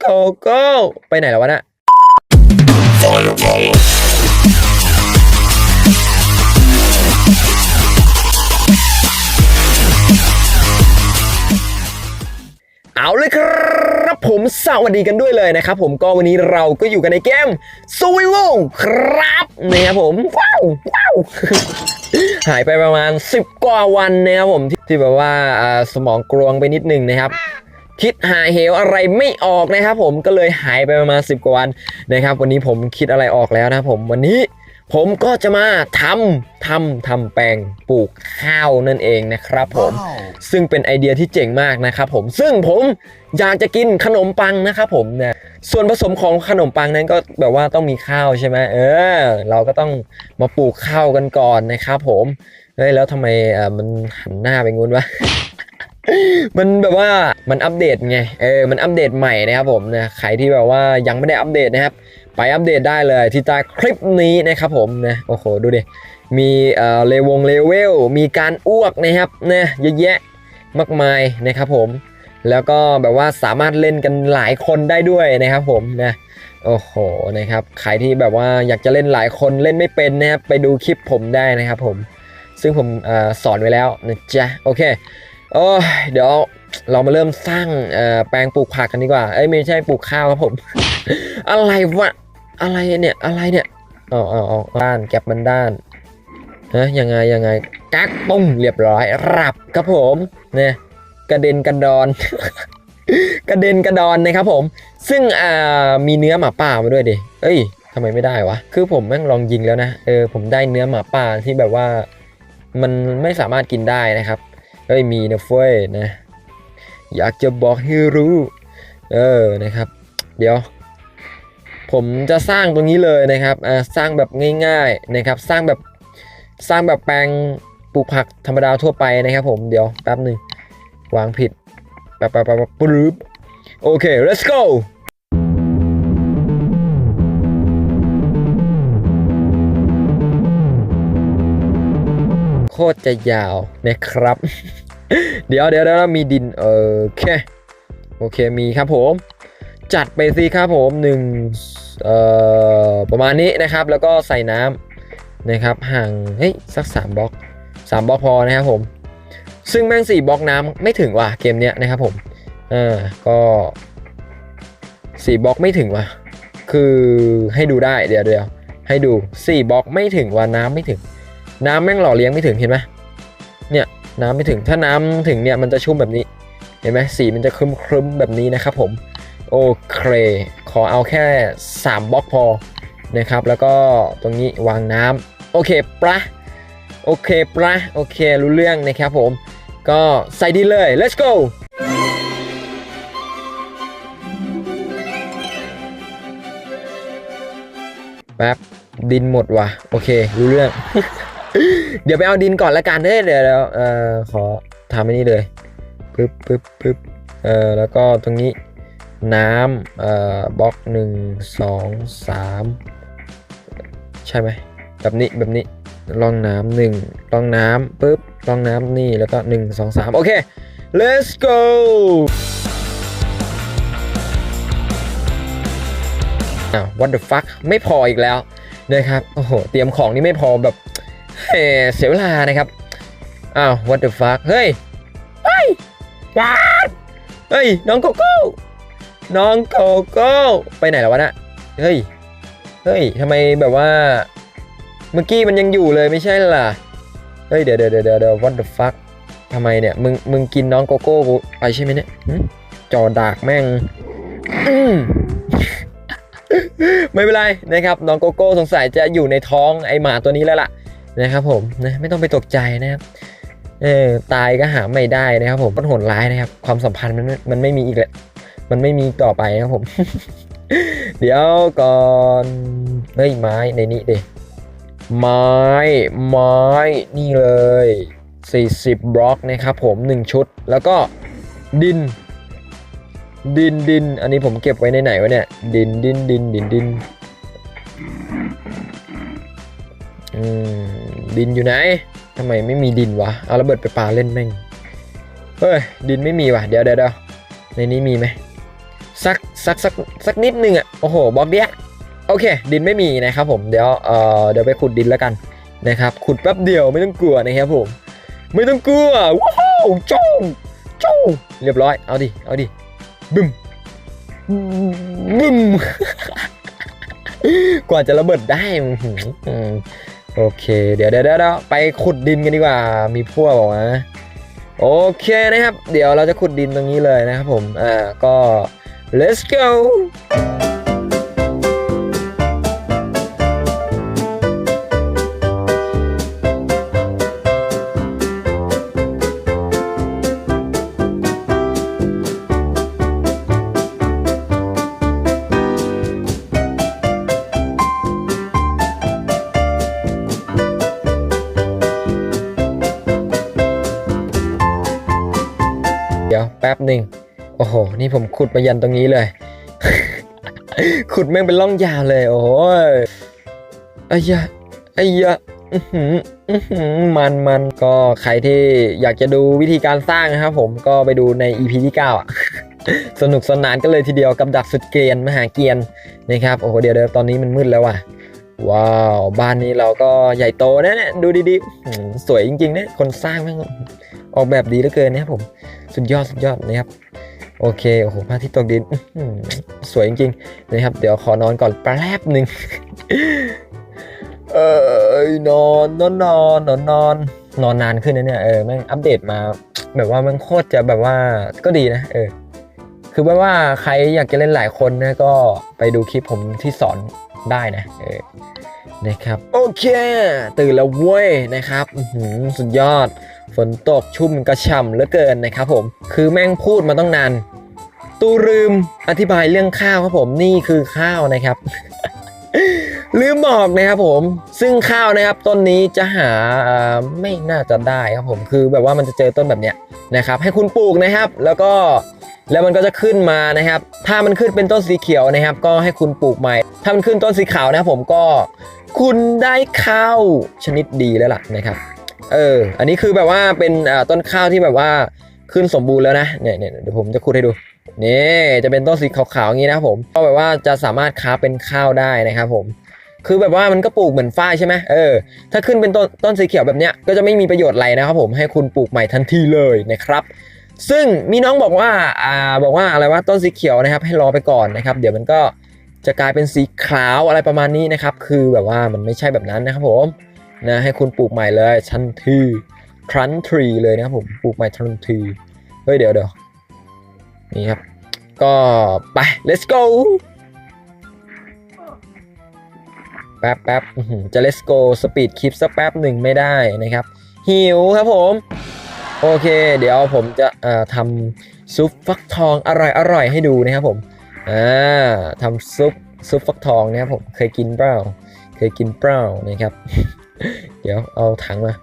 โกโก้ไปไหนแล้ววะน่ะเอาเลยครับผมสวัสดีกันด้วยเลยนะครับผมก็วันนี้เราก็อยู่กันในเกม Survival ครับนะครับผมว้าวว้าวหายไปประมาณ 10 กว่าวันนะครับผมที่ทแบบว่าอ่าสมองกรวงไปนิดนึงนะครับ คิดหาเหวอะไรไม่ออกนะครับผมก็เลยหายไปประมาณ 10 กว่าวันนะครับ วันนี้ผมคิดอะไรออกแล้วนะครับผมวันนี้ผมก็จะมาทำทำทำแปลงปลูกข้าวนั่นเองนะครับผม ซึ่งเป็นไอเดียที่เจ๋งมากนะครับผม ซึ่งผมอยากจะกินขนมปังนะครับผมนะส่วนผสมของขนมปังนั้นก็แบบว่าต้องมีข้าวใช่ไหมเออ เราก็ต้องมาปลูกข้าวกันก่อนนะครับผม เฮ้ยแล้วทำไมอ่ามันหันหน้าไปงู้นวะ มันแบบว่ามันอัปเดตไงเออมันอัปเดตใหม่นะครับผมนะใครที่แบบว่ายังไม่ได้อัปเดตนะครับ ไปอัปเดตได้เลยที่ใต้คลิปนี้นะครับผมนะโอ้โหดูดิมีเอ่อเลวงเลเวลมีการอ้วกนะครับนะเยอะแยะมากมายนะครับผมแล้วก็แบบว่าสามารถเล่นกันหลายคนได้ด้วยนะครับผมนะโอ้โหนะครับใครที่แบบว่าอยากจะเล่นหลายคนเล่นไม่เป็นนะครับไปดูคลิปผมได้นะครับผม ซึ่งผมอสอนไว้แล้วนะจ๊ะโอเค โอ้ยเดี๋ยวเรามาเริ่มสร้างแปลงปลูกผักกันดีกว่า เอ้ยไม่ใช่ปลูกข้าวครับผม อะไรวะ อะไรเนี่ย อะไรเนี่ยอ๋ออ๋ออ๋อด้านแก็บมันด้านฮะยังไงยังไงกักปุ้งเรียบร้อย รับครับผมเนี่ยกระเด็นกระดอน กระเด็นกระดอนนะครับผม ซึ่งอ่ามีเนื้อหมาป่ามาด้วยดิ เอ้ยทำไมไม่ได้วะ คือผมแม่งลองยิงแล้วนะ เออผมได้เนื้อหมาป่าที่แบบว่า มันไม่สามารถกินได้นะครับ เฮ้ยมีนะเฟ้ยนะ อยากจะบอกให้รู้ เออนะครับ เดี๋ยว ผมจะสร้างตรงนี้เลยนะครับอ่าสร้างแบบง่าย ๆนะครับ สร้างแบบสร้างแบบแปลงปลูกผักธรรมดาทั่วไปนะครับ ผมเดี๋ยวแป๊บหนึ่งวางผิดแป๊บแป๊บแป๊บแป๊บปึ๊บโอเค let's go ตรจะยาวนะครับ เดี๋ยวเดี๋ยวเดี๋ยวมีดินโอเคโอเคมีครับผม จัดไปสิครับผมหนึ่งเอ่อประมาณนี้นะครับ แล้วก็ใส่น้ำนะครับ ห่างเฮ้ยสัก3บล็อก3บล็อกพอนะครับผม ซึ่งแม่ง4บล็อกน้ำไม่ถึงว่ะเกมเนี้ยนะครับผมอ่าก็4บล็อกไม่ถึงว่ะคือให้ดูได้เดี๋ยวเดี๋ยวให้ดู4บล็อกไม่ถึงว่ะน้ำไม่ถึง น้ำแม่งหล่อเลี้ยงไม่ถึงเห็นไหมเนี่ยน้ำไม่ถึงถ้าน้ำถึงเนี่ยมันจะชุ่มแบบนี้เห็นไหมสีมันจะครึมครึมๆแบบนี้นะครับผมโอเคขอเอาแค่ 3บล็อกพอนะครับแล้วก็ตรงนี้วางน้ำโอเคปะโอเคปะโอเครู้เรื่องนะครับผมก็ใส่ดีเลย let's go แป๊บดินหมดว่ะโอเค รู้เรื่อง เดี๋ยวไปเอาดินก่อนละกันเด้เดี๋ยวเดี๋ยวเออขอทำอันนี้เลยปึ๊บปึ๊บปึ๊บเอ่อแล้วก็ตรงนี้น้ำเอ่อบล็อกหนึ่งสองสามใช่ไหมแบบนี้แบบนี้ร่องน้ำหนึ่งร่องน้ำปุ๊บร่องน้ำนี่แล้วก็หนึ่งสองสามโอเค let's go อ้าว what the fuck ไม่พออีกแล้วนะครับ โอ้โห เตรียมของนี่ไม่พอแบบ เฮ้เสียเวลานะครับ อ้าว what the fuck เฮ้ย เฮ้ยว้าเฮ้ย น้องโกโก้ น้องโกโก้ ไปไหนแล้ววะน่ะ เฮ้ย เฮ้ยทำไมแบบว่า เมื่อกี้มันยังอยู่เลยไม่ใช่ล่ะ เฮ้ย เดี๋ยวเดี๋ยวเดี๋ยวเดี๋ยว what the fuck ทำไมเนี่ย มึง มึงกินน้องโกโก้กูไปใช่ไหมเนี่ยหึจอดากแม่งอืมไม่เป็นไรนะครับ น้องโกโก้สงสัยจะอยู่ในท้องไอหมาตัวนี้แล้วล่ะ นะครับผมนะไม่ต้องไปตกใจนะครับเออตายก็หาไม่ได้นะครับ ผมมันโหดร้ายนะครับ ความสัมพันธ์มันมันไม่มีอีกแล้วมันไม่มีต่อไปนะครับผม เดี๋ยวก่อนเฮ้ยไม้ในนี้ดิไม้ไม้นี่เลย 40 บล็อกนะครับผม 1 ชุดแล้วก็ดิน ดินดิน อันนี้ผมเก็บไว้ในไหนวะเนี่ย ดินดินดินดินดิน ดินอยู่ไหนทำไมไม่มีดินวะ เอาระเบิดไปปาเล่นแม่ง เฮ้ย ดินไม่มีวะเดี๋ยวเดี๋ยวในนี้มีไหมสักสักสักสักนิดนึงอะ โอ้โหบล็อกเดียโอเค ดินไม่มีนะครับผม เดี๋ยวเอ่อเดี๋ยวไปขุดดินแล้วกันนะครับ ขุดแป๊บเดียวไม่ต้องกลัวนะครับผม ไม่ต้องกลัว ว้าวจ้องจ้องเรียบร้อย เอาดิ เอาดิ บึ้ม บึ้ม กว่าจะระเบิดได้ โอเค เดี๋ยวเดี๋ยวเดี๋ยวไปขุดดินกันดีกว่า มีพวกบอกนะโอเคนะครับ เดี๋ยวเราจะขุดดินตรงนี้เลยนะครับผม อ่า ก็ let's go ป๊บหนึ่งโอ้โห นี่ผมขุดมายันตรงนี้เลย ขุดแม่งเป็นร่องยาวเลย โอ้ยไอ้ยะไอ้ยะมันมันก็ใครที่อยากจะดูวิธีการสร้างนะครับผมก็ไปดูใน EP ที่ 9 อะ สนุกสนานกันเลยทีเดียวกับดักสุดเกียนมหาเกียนนะครับ โอ้โห เดี๋ยวเดี๋ยวตอนนี้มันมืดแล้วว่ะ ว้าว บ้านนี้เราก็ใหญ่โตนะเนี่ยดูดีๆ สวยจริงๆนะคนสร้างแม่งออกแบบดีเหลือเกินนะครับผม สุดยอดสุดยอดนะครับ โอเค โอ้โหพระอาทิตย์ตกดินสวยจริงๆนะครับ เดี๋ยวขอนอนก่อนแป๊บหนึ่งเออนอนนอนนอนนอนนอนนอนนานขึ้นนะเนี่ยเออแม่งอัปเดตมา แบบว่ามันโคตรจะแบบว่าก็ดีนะเออคือแบบว่าใครอยากจะเล่นหลายคนนะก็ไปดูคลิปผมที่สอนได้นะเออ นะครับ โอเค ตื่นแล้วเว้ยนะครับสุดยอด ฝนตกชุ่มกระฉ่ำเหลือเกินนะครับผม คือแม่งพูดมาต้องนานตูลืมอธิบายเรื่องข้าวครับผมนี่คือข้าวนะครับ ลืมบอกนะครับผม ซึ่งข้าวนะครับต้นนี้จะหาไม่น่าจะได้ครับผมคือแบบว่ามันจะเจอต้นแบบเนี้ยนะครับ ให้คุณปลูกนะครับ แล้วก็แล้วมันก็จะขึ้นมานะครับ ถ้ามันขึ้นเป็นต้นสีเขียวนะครับ ก็ให้คุณปลูกใหม่ ถ้ามันขึ้นต้นสีขาวนะครับผมก็ คุณได้ข้าวชนิดดีแล้วล่ะนะครับ เออ อันนี้คือแบบว่าเป็นต้นข้าวที่แบบว่าขึ้นสมบูรณ์แล้วนะ เนี่ยเนี่ยเดี๋ยวผมจะคูดให้ดู นี่จะเป็นต้นสีขาวๆอย่างนี้นะครับผม ก็แบบว่าจะสามารถค้าเป็นข้าวได้นะครับผม คือแบบว่ามันก็ปลูกเหมือนฝ้ายใช่ไหมเออ ถ้าขึ้นเป็นต้นต้นสีเขียวแบบเนี้ยก็จะไม่มีประโยชน์อะไรนะครับผม ให้คุณปลูกใหม่ทันทีเลยนะครับซึ่งมีน้องบอกว่า อ่า บอกว่าอะไรว่าต้นสีเขียวนะครับ ให้รอไปก่อนนะครับ เดี๋ยวมันก็ จะกลายเป็นสีขาวอะไรประมาณนี้นะครับ คือแบบว่ามันไม่ใช่แบบนั้นนะครับผมนะให้คุณปลูกใหม่เลยทันทีทันทรีเลยนะครับผมปลูกใหม่ทันทีเฮ้ยเดี๋ยวเดี๋ยวนี่ครับ ก็ไป let's go แป๊บแป๊บจะ let's go สปีดคลิปสักแป๊บหนึ่งไม่ได้นะครับ หิวครับผม โอเค เดี๋ยวผมจะทำซุปฟักทองอร่อยอร่อยให้ดูนะครับผม อ่าทำซุปซุปฟักทองนะครับผมเคยกินเปล่าเคยกินเปล่านะครับ เดี๋ยวเอาถังมา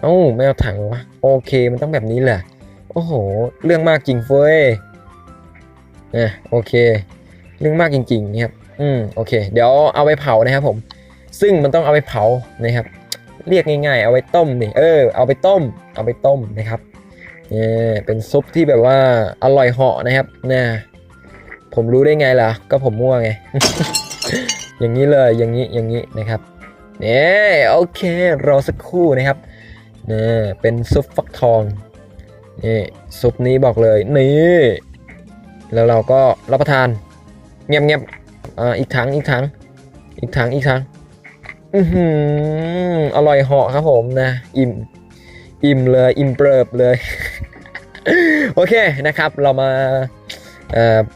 เอ้าไม่เอาถังวะโอเคมันต้องแบบนี้แหละโอ้โห เรื่องมากจริงเฟ้ยอะโอเค เรื่องมากจริงๆนะครับอืมโอเค เดี๋ยวเอาไปเผานะครับผม ซึ่งมันต้องเอาไปเผานะครับ เรียกง่ายๆ เอาไปต้มนี่เออ เอาไปต้ม เอาไปต้มนะครับเนี่ยเป็นซุปที่แบบว่าอร่อยเหาะนะครับนะ ผมรู้ได้ไงล่ะ ก็ผมมั่วไง อย่างนี้เลยอย่างนี้อย่างนี้นะครับเนี่ยโอเครอสักครู่นะครับเนี่ยเป็นซุปฟักทองนี่ซุปนี้บอกเลยนี่แล้วเราก็รับประทาน เงียบๆอ่าอีกถังอีกถังอีกถังอีกถังอือหืออร่อยเหาะครับผมนะอิ่มอิ่มเลยอิ่มเปิบเลย โอเคนะครับ เรามา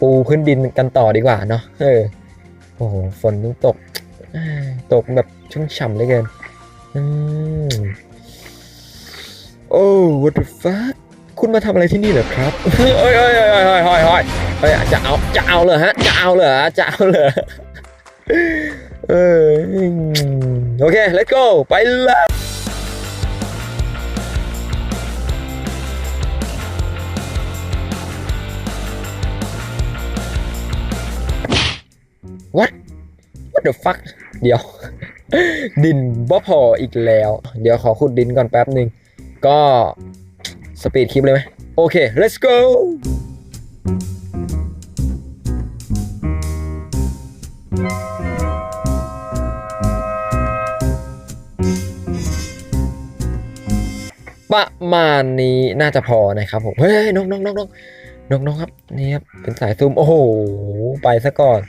ปูพื้นดินกันต่อดีกว่าเนาะเออโอ้โหฝนตก ตกแบบชุ่มฉ่ำเลยเกินโอ้ what the fuck คุณมาทำอะไรที่นี่เหรอครับเฮ้ยเฮ้ยเฮ้ยเฮ้ยเฮ้ยเฮ้ยจะเอาจะเอาเลยฮะ จะเอาเลยจะเอาเลยเออโอเค let's go ไปเลย what what the fuck เดี๋ยว ดินบ่พออีกแล้ว เดี๋ยวขอขุดดินก่อนแป๊บหนึ่งก็สปีดคลิปเลยไหมโอเค let's go ประมาณนี้น่าจะพอนะครับผม เฮ้ยนกนกนกนกนกนกครับ นี่ครับ เป็นสายซูม โอ้โห ไปซะก่อน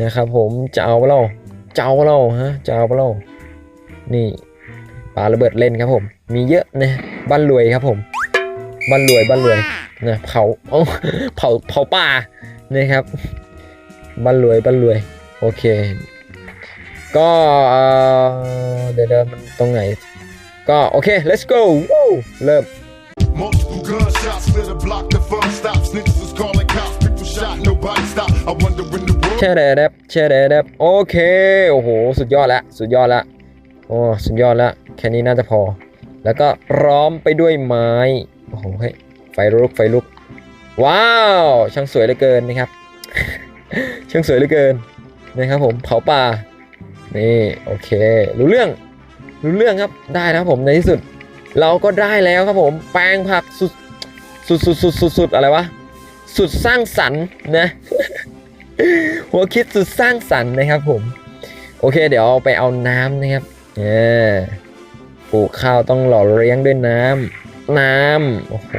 นะครับ ผมจะเอาเราจะเอาเราฮะจะเอาเรานี่ปาระเบิดเล่นครับผม มีเยอะนะบ้านรวยครับผมบ้านรวยบ้านรวยนะเผาเผาเผาป่านี่ครับบ้านรวยบ้านรวยโอเค ก็เดี๋ยวเดี๋ยวมันตรงไหน ก็โอเค let's go เริ่ม Multiple gunshots lit a block, the fun stops. Niggas was calling cops, people shot, nobody stopped. I wonder when the ช่แดดแช่แดดโอเค โอ้โห สุดยอดละ สุดยอดละ โอ้ สุดยอดละ แค่นี้น่าจะพอ แล้วก็พร้อมไปด้วยไม้ โอ้โหเฮ้ยไฟลุก ไฟลุก ว้าว ช่างสวยเหลือเกินนะครับ ช่างสวยเหลือเกินนะครับผม เผาป่า นี่ โอเค รู้เรื่อง รู้เรื่องครับ ได้นะครับผม ในที่สุด เราก็ได้แล้วครับผม แปลงผักสุด สุดสุดสุดสุดสุดอะไรวะ สุดสร้างสรรค์นะ หัวคิดสุดสร้างสรรค์นะครับผม โอเค เดี๋ยวเอาไปเอาน้ำนะครับเออปลูกข้าวต้องหล่อเลี้ยงด้วยน้ำน้ำโอ้โห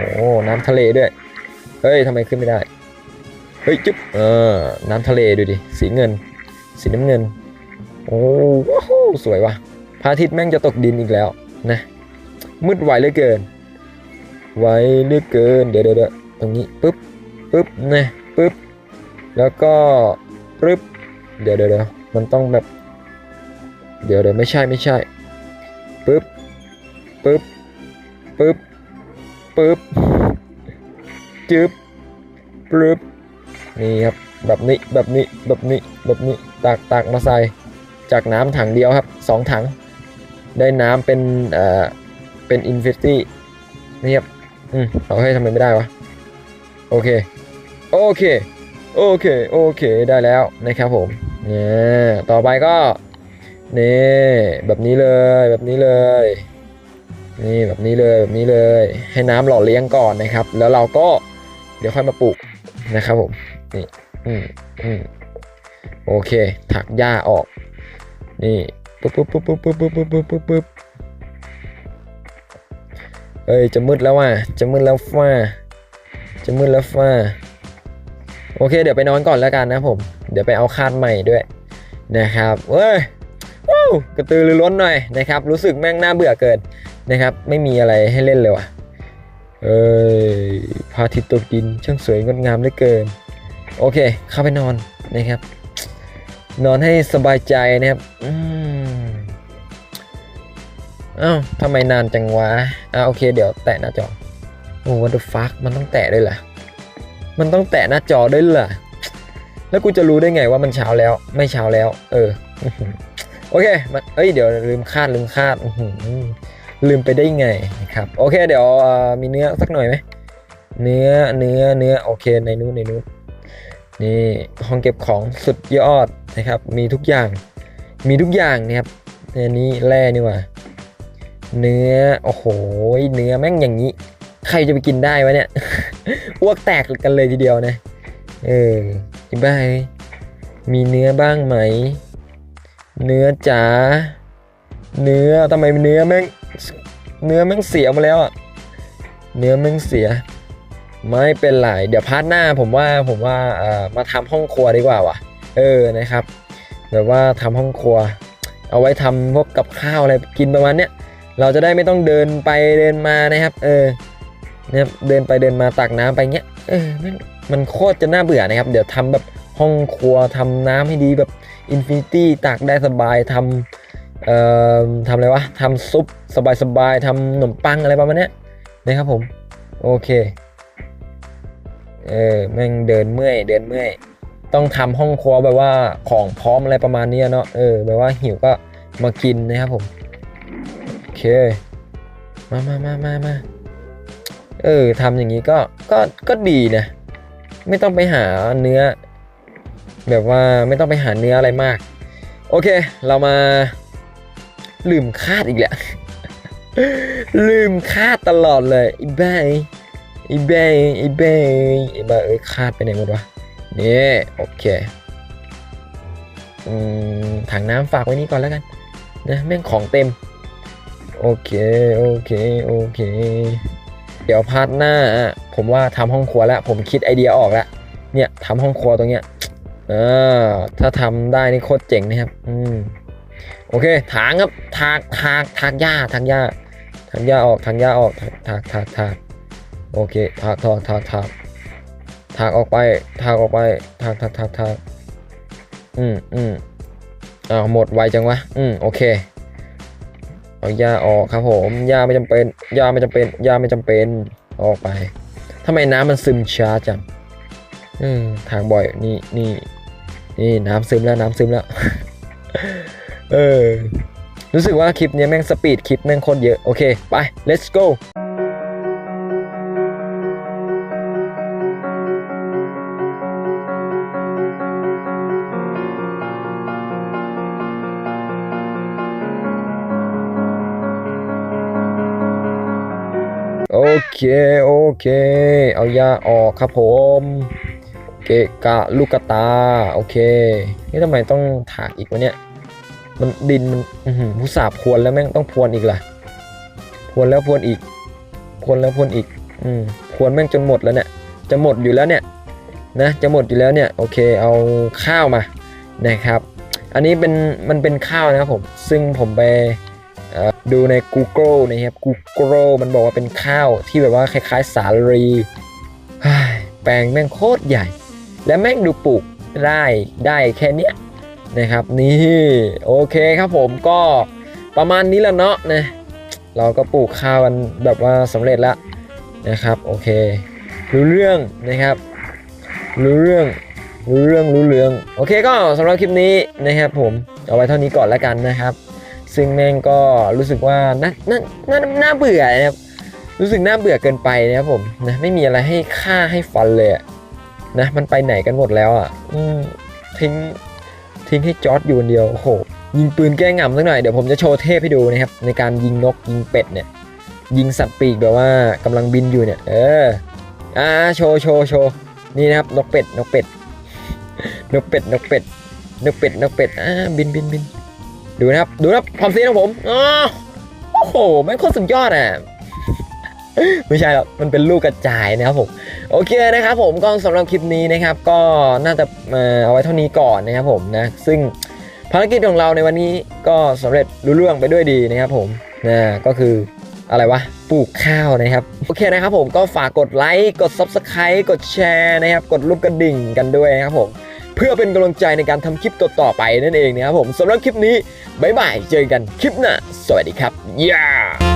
น้ำทะเลด้วย เฮ้ยทำไมขึ้นไม่ได้ เฮ้ยจุ๊บเออ น้ำทะเลดูดิสีเงิน สีน้ำเงิน โอ้ว้าวสวยว่ะพระอาทิตย์แม่งจะตกดินอีกแล้วนะมืดไวเหลือเกิน ไวเหลือเกิน เดี๋ยวเดี๋ยวตรงนี้ปุ๊บปุ๊บนะปุ๊บ แล้วก็ปึ๊บเดี๋ยวเดี๋ยวเดี๋ยวมันต้องแบบ เดี๋ยวเดี๋ยวไม่ใช่ไม่ใช่ปึ๊บปึ๊บปึ๊บปึ๊บจึ๊บปึ๊บนี่ครับแบบนี้แบบนี้แบบนี้แบบนี้ตักตักมาใส่จากน้ำถังเดียวครับสองถัง ได้น้ำเป็นเอ่อเป็นอินฟินิตี้นี่ครับอืมเอาให้ทำไมไม่ได้วะ โอเค โอเค โอเคโอเคได้แล้วนะครับผมเนี่ยต่อไปก็นี่แบบนี้เลยแบบนี้เลยนี่แบบนี้เลยแบบนี้เลย ให้น้ำหล่อเลี้ยงก่อนนะครับ แล้วเราก็เดี๋ยวค่อยมาปลูกนะครับผมนี่อืมอืมโอเค ถักหญ้าออก นี่ปุ๊บปุ๊บปุ๊บปุ๊บปุ๊บปุ๊บปุ๊บปุ๊บปุ๊บเอ้ยจะมืดแล้วว่ะจะมืดแล้วฟ้าจะมืดแล้วฟ้า อเคเดี๋ยวไปนอนก่อนแล้วกันนะผม เดี๋ยวไปเอาคาดใหม่ด้วยนะครับเว้ยกระตือรือร้นหน่อยนะครับ รู้สึกแม่งน่าเบื่อเกินนะครับ ไม่มีอะไรให้เล่นเลยว่ะเอ้ยพระอาทิตย์ตกดินช่างสวยงดงามเหลือเกิน โอเค เข้าไปนอนนะครับ นอนให้สบายใจนะครับอืมอ้าวทำไมนานจังวะอ่าโอเค เดี๋ยวแตะหน้าจอโอ้ what the fuck มันต้องแตะด้วยเหรอ มันต้องแตะหน้าจอด้วยเหรอแล้วกูจะรู้ได้ไงว่ามันเช้าแล้ว ไม่เช้าแล้ว เออ โอเคมันเอ้ยเดี๋ยวลืมคาดลืมคาดอืลืมไปได้ไงนะครับ โอเค เดี๋ยวมีเนื้อสักหน่อยไหมเนื้อเนื้อเนื้อโอเคในนู้นในนู้นนี่ห้องเก็บของสุดยอดนะครับ มีทุกอย่าง มีทุกอย่างนะครับอันนี้แร่นี่ว่าเนื้อโอ้โหเนื้อแม่งอย่างนี้ ใครจะไปกินได้วะเนี่ยอ้วกแตกกันเลยทีเดียวนะ เออจิบ้าเยมีเนื้อบ้างไหม เนื้อจ๋า เนื้อทำไมเนื้อแม่ง เนื้อแม่งเสียมาแล้วอะเนื้อแม่งเสีย ไม่เป็นไร เดี๋ยวพาร์ทหน้าผมว่าผมว่าเอ่อมาทำห้องครัวดีกว่าว่ะ เออนะครับ แบบว่าทำห้องครัว เอาไว้ทำพวกกับข้าวอะไรกินประมาณเนี้ยเราจะได้ไม่ต้องเดินไปเดินมานะครับ เออ นะครับเดินไปเดินมาตักน้ำไปเงี้ยเออมันมันโคตรจะน่าเบื่อนะครับ เดี๋ยวทำแบบห้องครัวทำน้ำให้ดีแบบอินฟินิตี้ตักได้สบายทำเอ่อทำอะไรวะทำซุปสบายๆทำขนมปังอะไรประมาณนี้นะครับผม โอเคเออแม่งเดินเมื่อยเดินเมื่อยต้องทำห้องครัวแบบว่าของพร้อมอะไรประมาณนี้เนาะเออแบบว่าหิวก็มากินนะครับผม โอเค มามามามามา เออทำอย่างนี้ก็ก็ก็ดีนะไม่ต้องไปหาเนื้อ แบบว่าไม่ต้องไปหาเนื้ออะไรมาก โอเค เรามาลืมคาดอีกแล้วลืมคาดตลอดเลยไอ้บ้าไอ้บ้าไอ้บ้าไอ้บ้าเอ้ยคาดไปไหนหมดวะนี่โอเคอืมถังน้ำฝากไว้นี่ก่อนแล้วกันนะแม่งของเต็ม โอเค โอเค โอเค เดี๋ยวพาร์ทหน้า ผมว่าทำห้องครัวแล้ว ผมคิดไอเดียออกแล้วเนี่ยทำห้องครัวตรงเนี้ยเออถ้าทำได้นี่โคตรเจ๋งนะครับ อืมโอเคถางครับถากถากถากหญ้าถากหญ้าถากหญ้าออกถากหญ้าออกถากถากถากถากโอเคถากถากถากถากถากออกไปถากออกไปถากถากถากถากอืมอืมอ้าหมดไวจังวะ อืมโอเค เอาหญ้าออกครับผมหญ้าไม่จำเป็นหญ้าไม่จำเป็นหญ้าไม่จำเป็นออกไปทำไมน้ำมันซึมช้าจังอืมทางบ่อยนี่นี่นี่น้ำซึมแล้วน้ำซึมแล้ว เออ รู้สึกว่าคลิปนี้แม่งสปีดคลิปแม่งโคตรเยอะ โอเค ไป let's go โอเค โอเค เอายาออกครับผม เกะกะลูกกระตา โอเค นี่ทำไมต้องถากอีกวะเนี่ย มันดินมันผู้สาบพวนแล้วแม่งต้องพวนอีกล่ะ พวนแล้วพวนอีก พวนแล้วพวนอีก อืม พวนแม่งจนหมดแล้วเนี่ย จะหมดอยู่แล้วเนี่ย นะ จะหมดอยู่แล้วเนี่ย โอเค เอาข้าวมา นะครับ อันนี้เป็น มันเป็นข้าวนะครับผม ซึ่งผมไป ดูใน Google นะครับ Google มันบอกว่าเป็นข้าวที่แบบว่าคล้ายๆ สาลีเฮ้แปลงแม่งโคตรใหญ่ และแม่งดูปลูกได้ได้แค่นี้นะครับนี่โอเคครับผมก็ประมาณนี้แล้วเนาะนะเราก็ปลูกข้าวกันแบบว่าสำเร็จแล้วนะครับโอเครู้เรื่องนะครับรู้เรื่องรู้เรื่องรู้เรื่องโอเคก็สำหรับคลิปนี้นะครับผมเอาไว้เท่านี้ก่อนแล้วกันนะครับ ซึ่งแม่งก็รู้สึกว่าน่าน่าน่าน่าเบื่อนะครับรู้สึกน่าเบื่อเกินไปนะครับผมนะไม่มีอะไรให้ฆ่าให้ฟันเลยนะมันไปไหนกันหมดแล้วอะทิ้งทิ้งให้จอร์ดอยู่คนเดียวโอ้โหยิงปืนแก้ง่ำสักหน่อยเดี๋ยวผมจะโชว์เทพให้ดูนะครับในการยิงนกยิงเป็ดเนี่ยยิงสัตว์ปีกแบบว่ากำลังบินอยู่เนี่ย เอออ่าโชว์โชว์โชว์นี่นะครับนกเป็ดนกเป็ดนกเป็ดนกเป็ดนกเป็ดนกเป็ดอ่าบินบินบิน ดูนะครับ ดูนะครับความเสีของผมอ๋อโอ้โหแม่งโคตรสุดยอดอะไม่ใช่หรอกมันเป็นลูกกระจายนะครับผมโอเคนะครับผมก็สำหรับคลิปนี้นะครับ ก็น่าจะมาเอาไว้เท่านี้ก่อนนะครับผมนะซึ่งภารกิจของเราในวันนี้ก็สำเร็จรุ่ร่วงไปด้วยดีนะครับผมนะก็คืออะไรวะปลูกข้าวนะครับโอเคนะครับผมก็ฝากกดไลค์กด Subscribe กดแชร์นะครับ กดรูปกระดิ่งกันด้วยนะครับผม เพื่อเป็นกำลังใจในการทำคลิปต่อๆไปนั่นเองนะครับผมสำหรับคลิปนี้บ๊ายบายเจอกันคลิปหน้าสวัสดีครับย่า